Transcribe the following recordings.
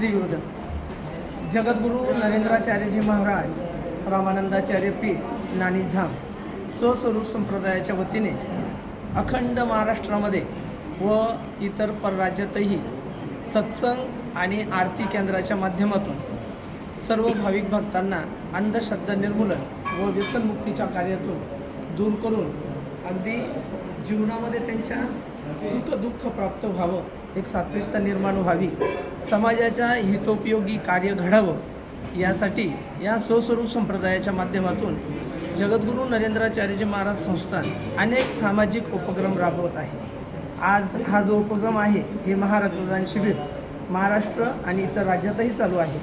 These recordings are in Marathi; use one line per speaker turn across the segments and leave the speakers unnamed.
श्रीविरुद्ध जगद्गुरू नरेंद्राचार्यजी महाराज रामानंदाचार्य पीठ नाणीसधाम स्वस्वरूप संप्रदायाच्या वतीने अखंड महाराष्ट्रामध्ये व इतर परराज्यातही सत्संग आणि आरती केंद्राच्या माध्यमातून सर्व भाविक भक्तांना अंधश्रद्धा निर्मूलन व व्यसनमुक्तीच्या कार्यातून दूर करून अगदी जीवनामध्ये त्यांच्या सुख दुःख प्राप्त व्हावं एक सात्विकता निर्माण व्हावी. समाजाच्या हितोपयोगी कार्य घडावं यासाठी या स्वस्वरूप संप्रदायाच्या माध्यमातून जगद्गुरू नरेंद्राचार्यजी महाराज संस्थान अनेक सामाजिक उपक्रम राबवत आहे. आज हा जो उपक्रम आहे हे महारक्तदान शिबिर महाराष्ट्र आणि इतर राज्यातही चालू आहे.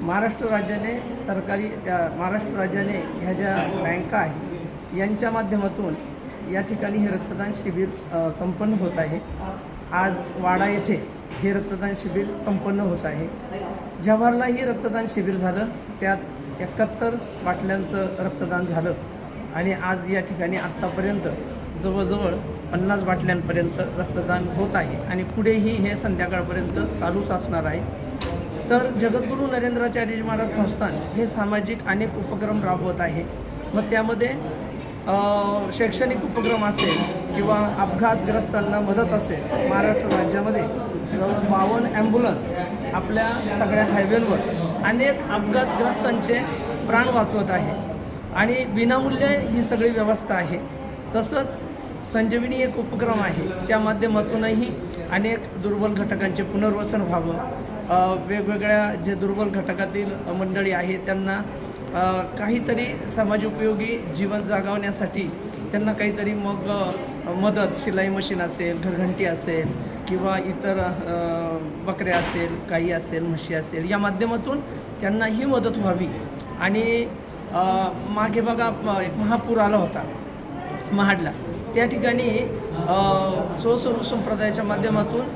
महाराष्ट्र राज्याने सरकारी त्या महाराष्ट्र राज्याने ह्या ज्या बँका आहे यांच्या माध्यमातून या ठिकाणी हे रक्तदान शिबिर संपन्न होत आहे. आज वाडा येथे हे रक्तदान शिबिर संपन्न होत आहे. जवाहरलाही रक्तदान शिबिर झालं त्यात एकाहत्तर बाटल्यांचं रक्तदान झालं. आणि आज या ठिकाणी आत्तापर्यंत जवळजवळ पन्नास बाटल्यांपर्यंत रक्तदान होत आहे. आणि पुढेही हे संध्याकाळपर्यंत चालूच असणार आहे. तर जगद्गुरू नरेंद्राचार्य महाराज संस्थान हे सामाजिक अनेक उपक्रम राबवत आहे. मग त्यामध्ये शैक्षणिक उपक्रम असेल किंवा अपघातग्रस्तांना मदत असेल महाराष्ट्र राज्यामध्ये जवळ बावन्न ॲम्ब्युलन्स आपल्या सगळ्या हायवेवर अनेक अपघातग्रस्तांचे प्राण वाचवत आहे. आणि विनामूल्य ही सगळी व्यवस्था आहे. तसंच संजीवनी एक उपक्रम आहे. त्या माध्यमातूनही अनेक दुर्बल घटकांचे पुनर्वसन व्हावं. वेगवेगळ्या जे दुर्बल घटकातील मंडळी आहे त्यांना काहीतरी समाजोपयोगी जीवन जागवण्यासाठी त्यांना काहीतरी मग मदत शिलाई मशीन असेल घरघंटी असेल किंवा इतर बकऱ्या असेल गाई असेल म्हशी असेल या माध्यमातून त्यांना ही मदत व्हावी. आणि मागे बघा एक महापूर आला होता महाडला. त्या ठिकाणी स्वस्वरूप संप्रदायाच्या माध्यमातून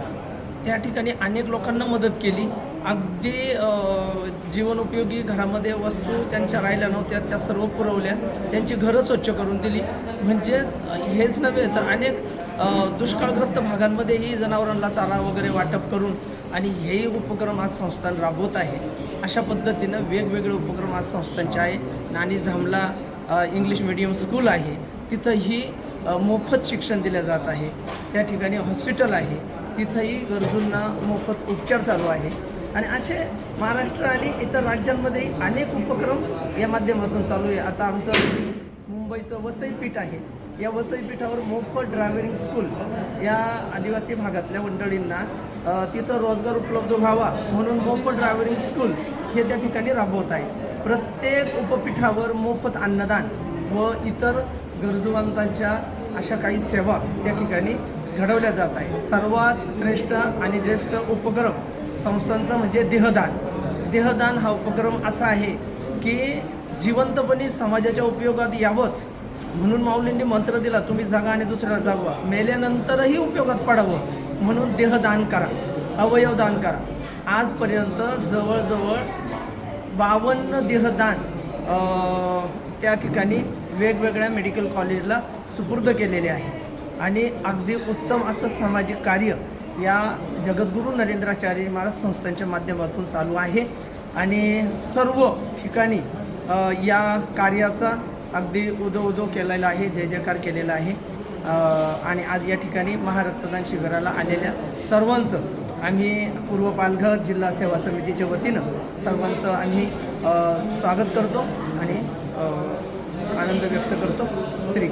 त्या ठिकाणी अनेक लोकांना मदत केली. अगदी जीवनोपयोगी घरामध्ये वस्तू त्यांच्या राहिल्या नव्हत्या त्या सर्व पुरवल्या. त्यांची घरं स्वच्छ करून दिली. म्हणजेच हेच नव्हे तर अनेक दुष्काळग्रस्त भागांमध्येही जनावरांना चारा वगैरे वाटप करून आणि हेही उपक्रम आज संस्थान राबवत आहे. अशा पद्धतीनं वेगवेगळे उपक्रम आज संस्थांचे आहे. नानी धामला इंग्लिश मिडियम स्कूल आहे. तिथंही मोफत शिक्षण दिलं जात आहे. त्या ठिकाणी हॉस्पिटल आहे. तिथंही गरजूंना मोफत उपचार चालू आहे. आणि असे महाराष्ट्र आणि इतर राज्यांमध्ये अनेक उपक्रम या माध्यमातून चालू आहे. आता आमचं मुंबईचं वसईपीठ आहे. या वसईपीठावर मोफत ड्रायव्हिंग स्कूल या आदिवासी भागातल्या मंडळींना अ, तिथं रोजगार उपलब्ध व्हावा म्हणून मोफत ड्रायव्हिंग स्कूल हे त्या ठिकाणी राबवत आहे. प्रत्येक उपपीठावर मोफत अन्नदान व इतर गरजूवंतांच्या अशा काही सेवा त्या ठिकाणी घडवल्या जात आहे सर्वात श्रेष्ठ आणि ज्येष्ठ उपक्रम संस्थांचा म्हणजे देहदान. देहदान हा उपक्रम असा आहे की जिवंतपणी समाजाच्या उपयोगात यावंच. म्हणून माऊलींनी मंत्र दिला तुम्ही जागा आणि दुसऱ्याला जागवा. मेल्यानंतरही उपयोगात पडावं. म्हणून देहदान करा अवयव दान करा. आजपर्यंत जवळजवळ बावन्न देहदान त्या ठिकाणी वेगवेगळ्या मेडिकल कॉलेजला सुपूर्द केलेले आहे. आणि अगदी उत्तम असं सामाजिक कार्य या जगद्गुरू नरेंद्राचार्य महाराज संस्थांच्या माध्यमातून चालू आहे. आणि सर्व ठिकाणी या कार्याचा अगदी उदो उदो केलेला आहे जय जयकार केलेला आहे. आणि आज या ठिकाणी महारक्तदान शिबिराला आलेल्या सर्वांचं आम्ही पूर्व पालघर जिल्हा सेवा समितीच्या वतीनं सर्वांचं आम्ही स्वागत करतो आणि आनंद व्यक्त करतो. श्री